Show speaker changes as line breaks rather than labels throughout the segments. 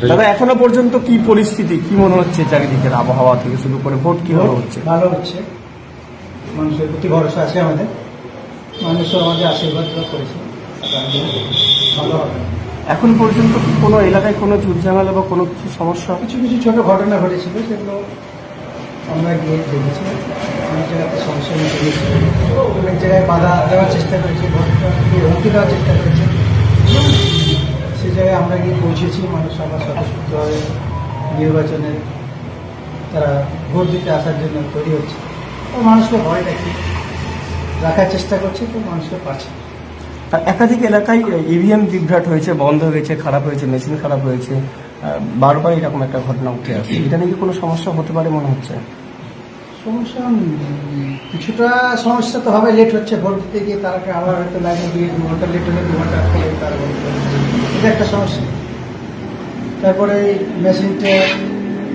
দাদা এখনও পর্যন্ত কি পরিস্থিতি? কি মনে হচ্ছে চারিদিকের আবহাওয়া থেকে শুরু করে ভোট কীভাবে হচ্ছে?
ভালো হচ্ছে। মানুষের প্রতি ভরসা আছে আমাদের। মানুষও আমাদের আশীর্বাদ করেছে। ভালো হবে।
এখন পর্যন্ত কোনো এলাকায় কোনো ঝুটঝামেলা বা কোনো কিছু সমস্যা?
কিছু কিছু ছোট ঘটনা ঘটেছিল সেগুলো আমরা গিয়ে দেখেছি। অনেক জায়গাতে সমস্যা গেছে অনেক জায়গায় বাধা দেওয়ার চেষ্টা করেছি ভোটটা হুমকি দেওয়ার চেষ্টা করেছে। জায়গায় আমরা গিয়ে পৌঁছেছি মানুষ আমরা স্বতঃস্ফূর্তভাবে নির্বাচনে তারা ভোট দিতে আসার জন্য তৈরি হচ্ছে। তো মানুষকে ভয় দেখি রাখার চেষ্টা করছে তো মানুষকে পাচ্ছে।
আর একাধিক এলাকায় ইভিএম বিভ্রাট হয়েছে বন্ধ হয়েছে খারাপ হয়েছে মেশিন খারাপ হয়েছে বারবার এরকম একটা ঘটনা উঠে আসছে। এটা নিয়ে কি কোনো সমস্যা হতে পারে মনে হচ্ছে?
সমস্যা কিছুটা সমস্যা তো হবে লেট হচ্ছে ভোট দিতে গিয়ে তারাকে আবার হয়তো লাইনে দিয়ে দু ঘণ্টা লেট হলে দু ঘণ্টা তারা এটা একটা সমস্যা। তারপরে মেশিনটা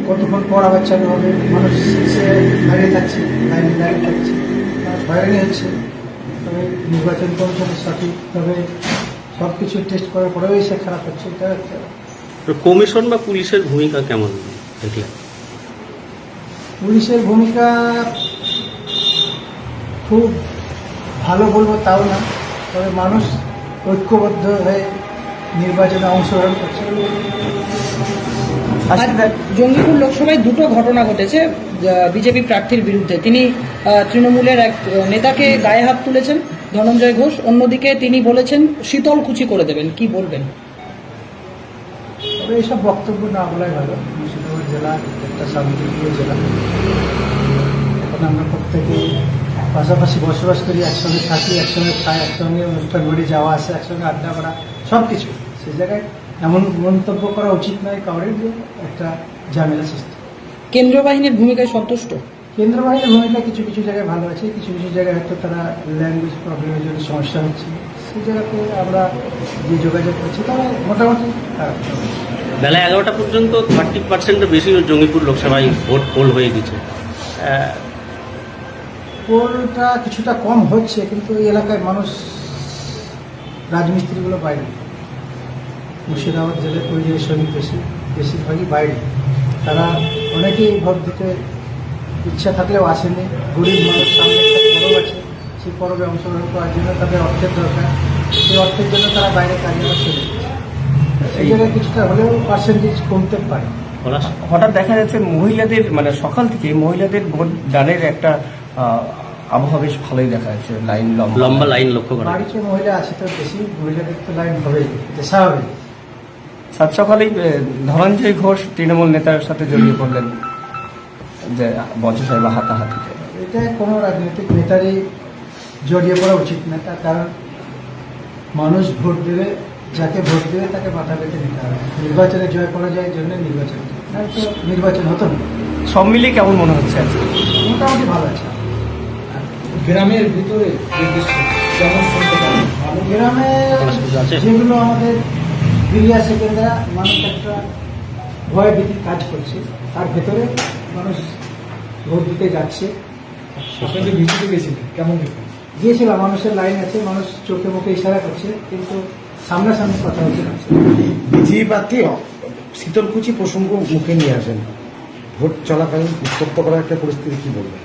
কতক্ষণ পর আবার চালু হবে? মানুষ এসে দাঁড়িয়ে থাকছে লাইনে দাঁড়িয়ে থাকছে মানুষ হয়রানি হচ্ছে। তবে নির্বাচন কমিশনের সঠিকভাবে সব কিছু টেস্ট করার পরেও এসে খারাপ হচ্ছে, এটা
কমিশন বা পুলিশের ভূমিকা কেমন দেখলে
পুলিশের ভূমিকা খুব ভালো বলব তাও না তবে মানুষ ঐক্যবদ্ধ হয়ে নির্বাচনে অংশগ্রহণ করছে।
জঙ্গিপুর লোকসভায় দুটো ঘটনা ঘটেছে বিজেপি প্রার্থীর বিরুদ্ধে। তিনি তৃণমূলের এক নেতাকে গায়ে হাত তুলেছেন ধনঞ্জয় ঘোষ অন্যদিকে তিনি বলেছেন শীতল কুচি করে দেবেন। কি বলবেন?
তবে এইসব বক্তব্য না বলাই ভালো। মুর্শিদাবাদ জেলা একটা শান্তিপ্রিয় জেলা। এখন আমরা প্রত্যেকে পাশাপাশি বসবাস করি একসঙ্গে থাকি একসঙ্গে খাই একসঙ্গে অনুষ্ঠান ঘুরে যাওয়া আসে একসঙ্গে আড্ডা করা সব কিছু সেই জায়গায় এমন মন্তব্য করা উচিত নয় কাউরের যে একটা ঝামেলা সৃষ্টি।
কেন্দ্রীয় বাহিনীর ভূমিকায় সন্তুষ্ট?
কেন্দ্র বাহিনীর ভূমিকা কিছু কিছু জায়গায় ভালো আছে কিছু কিছু জায়গায় হয়তো তারা ল্যাঙ্গুয়েজ প্রবলেমের জন্য সমস্যা হচ্ছে। সেই জায়গাতে আমরা যে যোগাযোগ করছি তারা মোটামুটি খারাপ।
বেলা এগারোটা পর্যন্ত থার্টি পার্সেন্টের বেশি জঙ্গিপুর লোকসভায় ভোট পোল হয়ে গেছে।
পোলটা কিছুটা কম হচ্ছে, কিন্তু এই এলাকায় মানুষ রাজমিস্ত্রিগুলো বাইরে মুর্শিদাবাদ জেলায় পরিযায়ী শ্রমিক বেশি, বেশিরভাগই বাইরে। তারা অনেকেই ভোট দিতে ইচ্ছা থাকলেও আসেনি। গরিব মানুষ সামনে একটা পরব আছে, সেই পরবে অংশগ্রহণ করার জন্য তাদের অর্থের দরকার। সেই অর্থের জন্য তারা বাইরে কাজে যাচ্ছে কিছুটা হলেও পার্সেন্টেজ কমতে পারে।
হঠাৎ দেখা যাচ্ছে মহিলাদের মানে সকাল থেকে মহিলাদের ভোট দানের একটা আবহাওয়া বেশ ভালোই দেখা যাচ্ছে লাইন লম্বা।
লম্বা লাইন লক্ষ্য করা
বাড়িতে মহিলা আছে তো বেশি মহিলাদের তো লাইন হবেই স্বাভাবিক।
সাত সকালেই ধনঞ্জয় ঘোষ তৃণমূল নেতার সাথে জড়িয়ে পড়লেন যে বচসাই বা হাতাহাতিতে।
এটা কোনো রাজনৈতিক নেতারই জড়িয়ে পড়া উচিত না তার কারণ মানুষ ভোট দেবে যাকে ভোট দেবে তাকে মাথা পেতে নিতে হবে। নির্বাচনে জয় করা যায় জন্য নির্বাচন। তো নির্বাচন হতো না।
সব মিলিয়ে কেমন মনে হচ্ছে?
মোটামুটি ভালো আছে।
গ্রামের ভিতরে যেমন শুনতে
গ্রামে? যেগুলো আমাদের বিরিয়া সেকেন্ডরা মানুষ একটা ভয় ভীতি কাজ করছে তার ভেতরে মানুষ ভোট দিতে যাচ্ছে।
আপনি যে ভিজিটে গেছিলেন কেমন দেখলেন?
গিয়েছিলাম মানুষের লাইন আছে মানুষ চোখে মুখে ইশারা করছে কিন্তু সামনাসামনি কথা হচ্ছে না।
বিজেপি প্রার্থী শীতলকুচি প্রসঙ্গ মুখে নিয়ে আসেন। ভোট চলাকালীন উত্তপ্ত করার একটা পরিস্থিতি কি বলবেন?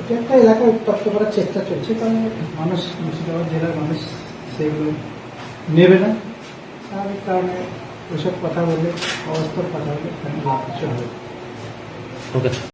এটা একটা এলাকায় উত্তপ্ত করার চেষ্টা চলছে কারণ মানুষ মুর্শিদাবাদ জেলার মানুষ সেগুলো নেবে না। স্বাভাবিক কারণে ওইসব কথা বললে অবস্থার কথা বলে লাভ কিছু হবে
ওকে।